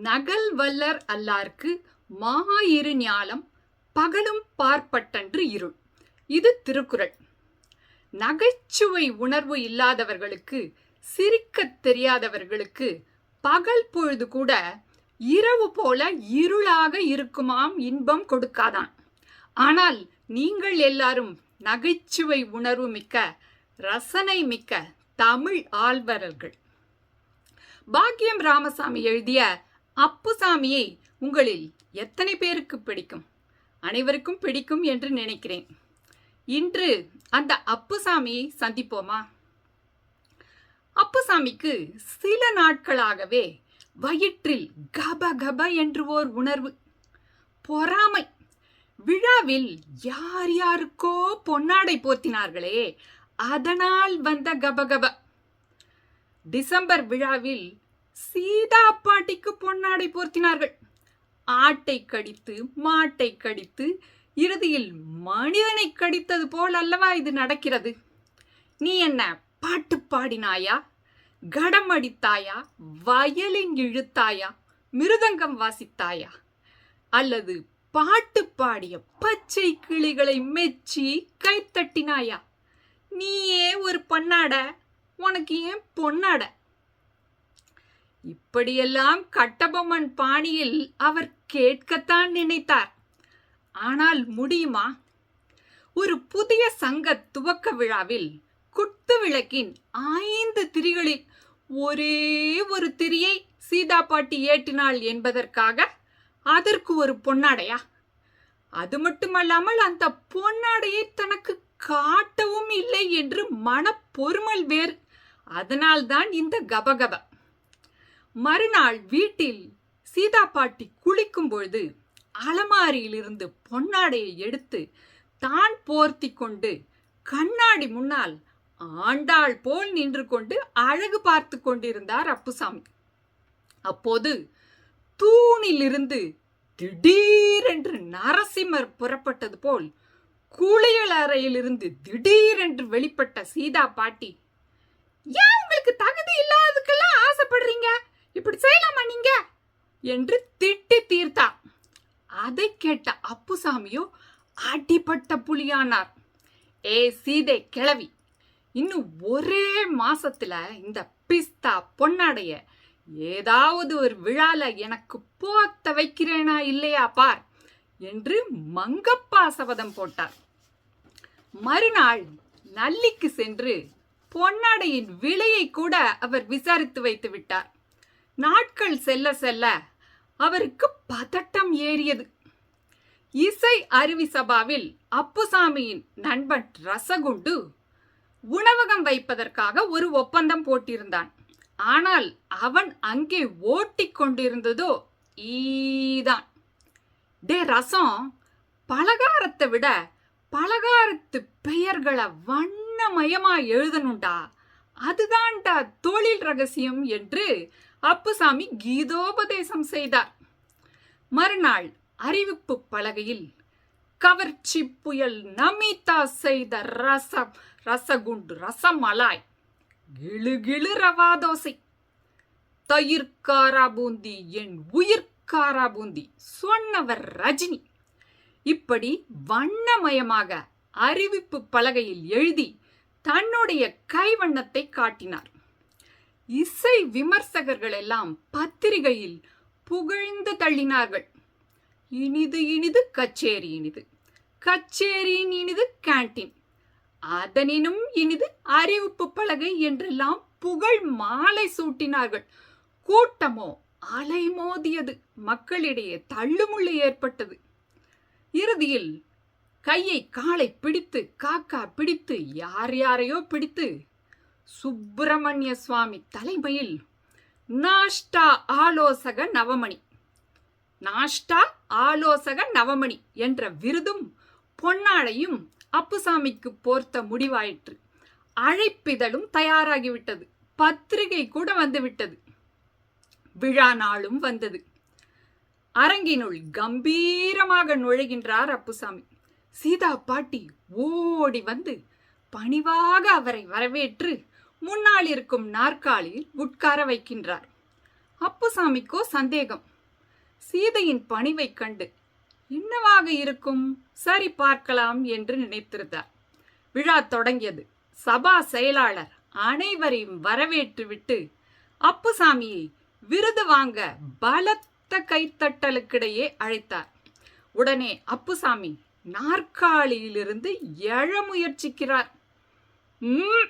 நகல் வல்லர் அல்லார்க்கு மாயிரு ஞாலம் பகலும் பார்ப்பட்டன்று இருள். இது திருக்குறள். நகைச்சுவை உணர்வு இல்லாதவர்களுக்கு சிரிக்கத் தெரியாதவர்களுக்கு பகல் பொழுது கூட இரவு போல இருளாக இருக்குமாம் இன்பம் கொடுக்காதான். ஆனால் நீங்கள் எல்லாரும் நகைச்சுவை உணர்வு மிக்க ரசனை மிக்க தமிழ் ஆழ்வரர்கள் பாக்கியம் ராமசாமி எழுதிய அப்புசாமியை உங்களில் எத்தனை பேருக்கு பிடிக்கும்? அனைவருக்கும் பிடிக்கும் என்று நினைக்கிறேன். இன்று அந்த அப்புசாமியை சந்திப்போமா? அப்புசாமிக்கு சில நாட்களாகவே வயிற்றில் கப கப என்று ஓர் உணர்வு. பொறாமை. விழாவில் யார் யாருக்கோ பொன்னாடை போத்தினார்களே. அதனால் வந்த கபகப டிசம்பர் விழாவில் சீதா பாட்டிக்கு பொன்னாடை போர்த்தினார்கள். ஆட்டை கடித்து மாட்டை கடித்து இறுதியில் மனிதனை கடித்தது போல் அல்லவா இது நடக்கிறது? நீ என்ன பாட்டு பாடினாயா? கடம் அடித்தாயா? வயலின் இழுத்தாயா? மிருதங்கம் வாசித்தாயா? அல்லது பாட்டு பாடிய பச்சை கிளிகளை மெச்சி கைத்தட்டினாயா? நீயே ஒரு பண்ணாட உனக்கு ஏன் பொன்னாட? இப்படியெல்லாம் கட்டபொம்மன் பாணியில் அவர் கேட்கத்தான் நினைத்தார். ஆனால் முடியுமா? ஒரு புதிய சங்க துவக்க விழாவில் குத்து விளக்கின் ஐந்து திரிகளில் ஒரே ஒரு திரியை சீதா பாட்டி ஏற்றினாள் என்பதற்காக அதற்கு ஒரு பொன்னாடையா? அது மட்டுமல்லாமல் அந்த பொன்னாடையை தனக்கு காட்டவும் இல்லை என்று மனப்பொருமல் வேறு அதனால்தான் இந்த கபகப. மறுநாள் வீட்டில் சீதா பாட்டி குளிக்கும் பொழுது அலமாரியிலிருந்து பொன்னாடையை எடுத்து தான் போர்த்தி கொண்டு கண்ணாடி முன்னால் ஆண்டாள் போல் நின்று கொண்டு அழகு பார்த்து கொண்டிருந்தார் அப்புசாமி. அப்போது தூணிலிருந்து திடீரென்று நரசிம்மர் புறப்பட்டது போல் குளியல் அறையிலிருந்து திடீரென்று வெளிப்பட்ட சீதா பாட்டி ஏன் உங்களுக்கு தகுதி இல்லாத என்று திட்டி தீர்த்தார் அதை கேட்ட அப்புசாமியோ அடிபட்ட புலியானார். ஏ சீதை கிளவி இன்னும் ஒரே மாசத்துல இந்த பிஸ்தா பொன்னாடைய ஏதாவது ஒரு விழால எனக்கு போத்த வைக்கிறேனா இல்லையா பார் என்று மங்கப்பா சபதம் போட்டார். மறுநாள் நல்லிக்கு சென்று பொன்னாடையின் விலையை கூட அவர் விசாரித்து வைத்து விட்டார். நாட்கள் செல்ல செல்ல அவருக்கு பதட்டம் ஏறியது. இசை அருவி சபாவில் அப்புசாமியின் நண்பன் ரசகுண்டு உணவகம் வைப்பதற்காக ஒரு ஒப்பந்தம் போட்டிருந்தான். ஆனால் அவன் அங்கே ஓட்டி கொண்டிருந்ததோ ஈதான். டே ரசம் பலகாரத்தை விட பலகாரத்து பெயர்களை வண்ணமயமா எழுதணும்டா. அதுதான்டா தொழில் ரகசியம் என்று அப்புசாமி கீதோபதேசம் செய்தார் மறுநாள் அறிவிப்பு பலகையில் கவர்ச்சி புயல் நமிதா செய்த ரசம் ரசகுண்டு ரசமலாய் கிளு கிளு ரவா தோசை. தயிர் காரா பூந்தி என் உயிர் காரா பூந்தி சொன்னவர் ரஜினி. இப்படி வண்ணமயமாக அறிவிப்பு பலகையில் எழுதி தன்னுடைய கைவண்ணத்தை காட்டினார். இசை விமர்சகர்கள் எல்லாம் பத்திரிகையில் புகழ்ந்து தள்ளினார்கள். இனிது இனிது கச்சேரி இனிது கச்சேரியின் இனிது கேண்டீன் அதனினும் இனிது அறிவிப்பு பலகை என்றெல்லாம் புகழ் மாலை சூட்டினார்கள். கூட்டமோ அலைமோதியது மக்களிடையே தள்ளுமுள்ளு ஏற்பட்டது. இறுதியில் கையை காலை பிடித்து காக்கா பிடித்து யார் யாரையோ பிடித்து சுப்பிரமணிய சுவாமி தலைமையில் நாஷ்டா ஆலோசக நவமணி. நாஷ்டா ஆலோசக நவமணி என்ற விருதும் பொன்னாடையும் அப்புசாமிக்கு போர்த்த முடிவாயிற்று. அழைப்பிதழும் தயாராகிவிட்டது. பத்திரிகை கூட வந்துவிட்டது. விழா நாளும் வந்தது. அரங்கினுள் கம்பீரமாக நுழைகின்றார் அப்புசாமி. சீதா பாட்டி ஓடி வந்து பணிவாக அவரை வரவேற்று முன்னால் இருக்கும் நாற்காலியில் உட்கார வைக்கின்றார். அப்புசாமிக்கோ சந்தேகம். சீதையின் பணிவைக் கண்டு என்னவாக இருக்கும்? சரி பார்க்கலாம் என்று நினைத்திருந்தார். விழா தொடங்கியது. சபா செயலாளர் அனைவரையும் வரவேற்றுவிட்டு அப்புசாமியை விருது வாங்க பலத்த கைத்தட்டலுக்கிடையே அழைத்தார். உடனே அப்புசாமி நாற்காலியிலிருந்து எழ முயற்சிக்கிறார். ம்,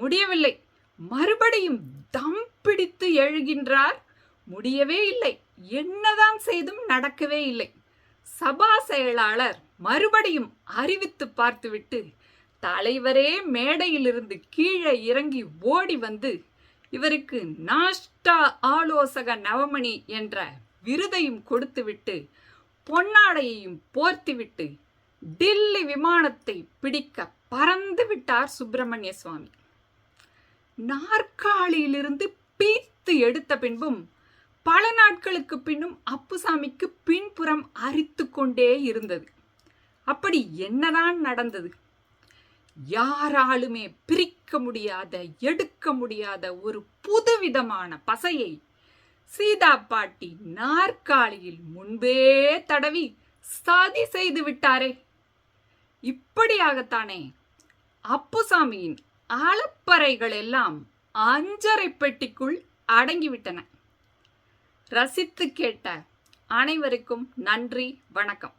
முடியவில்லை. மறுபடியும் தம் பிடித்து எழுகின்றார். முடியவே இல்லை. என்னதான் செய்தும் நடக்கவே இல்லை. சபா செயலாளர் மறுபடியும் அறிவித்து பார்த்துவிட்டு தலைவரே மேடையிலிருந்து கீழே இறங்கி ஓடி வந்து இவருக்கு நாஷ்டா ஆலோசக நவமணி என்ற விருதையும் கொடுத்துவிட்டு பொன்னாடையையும் போர்த்திவிட்டு டில்லி விமானத்தை பிடிக்க பறந்து விட்டார் சுப்பிரமணிய சுவாமி. நாற்காலியிலிருந்து பீத்து எடுத்த பின்பும் பல நாட்களுக்கு பின்னும் அப்புசாமிக்கு பின்புறம் அரித்து கொண்டே இருந்தது. அப்படி என்னதான் நடந்தது? யாராலுமே பிரிக்க முடியாத எடுக்க முடியாத ஒரு புதுவிதமான பசையை சீதா பாட்டி நாற்காலியில் முன்பே தடவி சதி செய்து விட்டாரே. இப்படியாகத்தானே அப்புசாமியின் ஆலப்பறைகள் எல்லாம் அஞ்சரை பெட்டிக்குள் அடங்கிவிட்டன. ரசித்து கேட்ட அனைவருக்கும் நன்றி வணக்கம்.